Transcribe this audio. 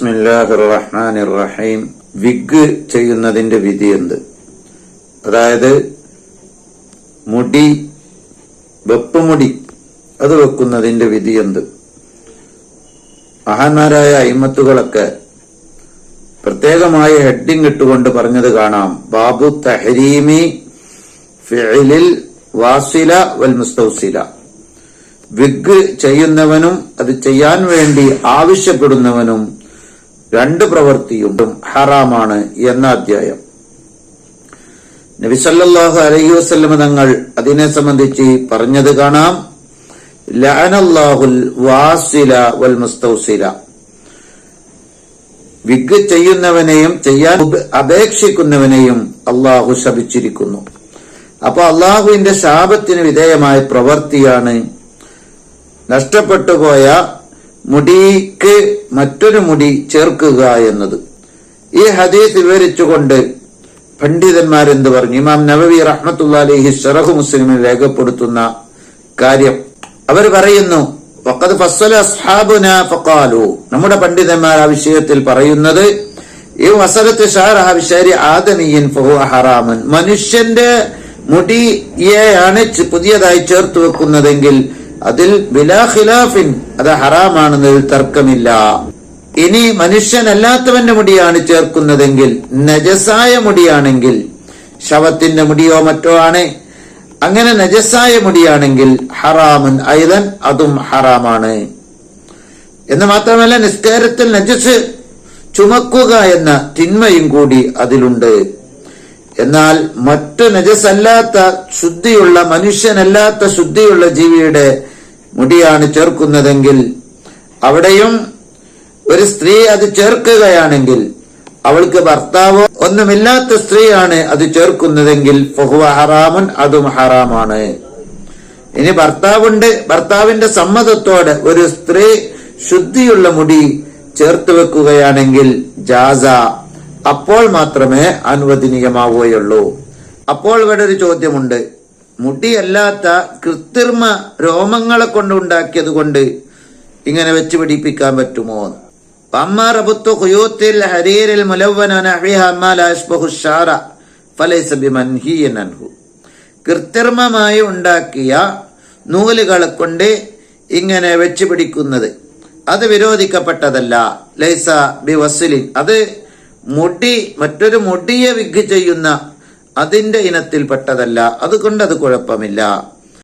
ബിസ്മില്ലാഹി റഹ്മാൻ റഹീം വിഗ് ചെയ്യുന്നതിന്റെ വിധി എന്ത്? അതായത് മുടി വെപ്പുമുടി അത് വെക്കുന്നതിന്റെ വിധി എന്ത്? മഹാന്മാരായ അയിമത്തുകളൊക്കെ പ്രത്യേകമായ ഹെഡിങ് ഇട്ടുകൊണ്ട് പറഞ്ഞത് കാണാം. ബാബു തഹരീമി ഫിഇലിൽ വാസില വൽ മുസ്തൗസില. വിഗ് ചെയ്യുന്നവനും അത് ചെയ്യാൻ വേണ്ടി ആവശ്യപ്പെടുന്നവനും രണ്ട് പ്രവൃത്തിയും ഹറാമാണ് എന്ന അധ്യായം. നബിസല്ലാഹു അലൈഹി വസ്ലമ തങ്ങൾ അതിനെ സംബന്ധിച്ച് പറഞ്ഞത് കാണാം. ലഅനല്ലാഹുൽ വാസില വൽ മുസ്തൗസില. വിഗ് ചെയ്യുന്നവനെയും ചെയ്യാൻ അപേക്ഷിക്കുന്നവനെയും അള്ളാഹു ശപിച്ചിരിക്കുന്നു. അപ്പൊ അള്ളാഹുവിന്റെ ശാപത്തിന് വിധേയമായ പ്രവൃത്തിയാണ് നഷ്ടപ്പെട്ടു പോയ മുടിക്ക് മറ്റൊരു മുടി ചേർക്കുക എന്നത്. ഈ ഹദീസ് വിവരിച്ചുകൊണ്ട് പണ്ഡിതന്മാർ എന്ത് പറഞ്ഞു? ഇമാം നബവി റഹ്മത്തുള്ള അലഹി ഷറഹു മുസ്ലിമിൽ രേഖപ്പെടുത്തുന്ന കാര്യം. അവർ പറയുന്നു ഫസ്സല ഫഖാലു. നമ്മുടെ പണ്ഡിതന്മാർ ആ വിഷയത്തിൽ പറയുന്നത് ഈ വസലത്ത് ഷാറഹ വിശാരി ആദമിയൻ ഫഹു ഹറാമൻ. മനുഷ്യന്റെ മുടിയെയാണ് പുതിയതായി ചേർത്ത് വെക്കുന്നതെങ്കിൽ അതിൽ ബിലാ ഖിലാഫിൻ അത് ഹറാമാണെന്നതിൽ തർക്കമില്ല. ഇനി മനുഷ്യനല്ലാത്തവന്റെ മുടിയാണ് ചേർക്കുന്നതെങ്കിൽ നജസായ മുടിയാണെങ്കിൽ ശവത്തിന്റെ മുടിയോ മറ്റോ ആണ്. അങ്ങനെ നജസായ മുടിയാണെങ്കിൽ ഹറാമൻ ഐതൻ അതും ഹറാമാണ്. എന്ന് മാത്രമല്ല നിസ്കാരത്തിൽ നജസ് ചുമക്കുക എന്ന തിന്മയും കൂടി അതിലുണ്ട്. എന്നാൽ മറ്റു നജസല്ലാത്ത ശുദ്ധിയുള്ള മനുഷ്യനല്ലാത്ത ശുദ്ധിയുള്ള ജീവിയുടെ മുടിയാണ് ചേർക്കുന്നതെങ്കിൽ അവിടെയും ഒരു സ്ത്രീ അത് ചേർക്കുകയാണെങ്കിൽ അവൾക്ക് ഭർത്താവോ ഒന്നുമില്ലാത്ത സ്ത്രീയാണ് അത് ചേർക്കുന്നതെങ്കിൽ ഫഹുവ ഹറാമൻ അതും ഹറാമാണ്. ഇനി ഭർത്താവുണ്ട് ഭർത്താവിന്റെ സമ്മതത്തോടെ ഒരു സ്ത്രീ ശുദ്ധിയുള്ള മുടി ചേർത്ത് വെക്കുകയാണെങ്കിൽ ജാസ അപ്പോൾ മാത്രമേ അനുവദനീയമാവുകയുള്ളൂ അപ്പോൾ ഇവിടെ ഒരു ചോദ്യമുണ്ട്. മുടിയല്ലാത്ത കൃത്രിമ രോമങ്ങളെ കൊണ്ട് ഉണ്ടാക്കിയത് കൊണ്ട് ഇങ്ങനെ വെച്ച് പിടിപ്പിക്കാൻ പറ്റുമോ കൃത്രിമമായി ഉണ്ടാക്കിയ നൂലുകളെ കൊണ്ട് ഇങ്ങനെ വെച്ച് പിടിക്കുന്നത്. അത് വിരോധിക്കപ്പെട്ടതല്ല. ലൈസ ബി വസുലിൻ. അത് മുടി മറ്റൊരു മുടിയെ വിഗ് ചെയ്യുന്ന അതിന്റെ ഇനത്തിൽപ്പെട്ടതല്ല. അതുകൊണ്ട് അത് കുഴപ്പമില്ല.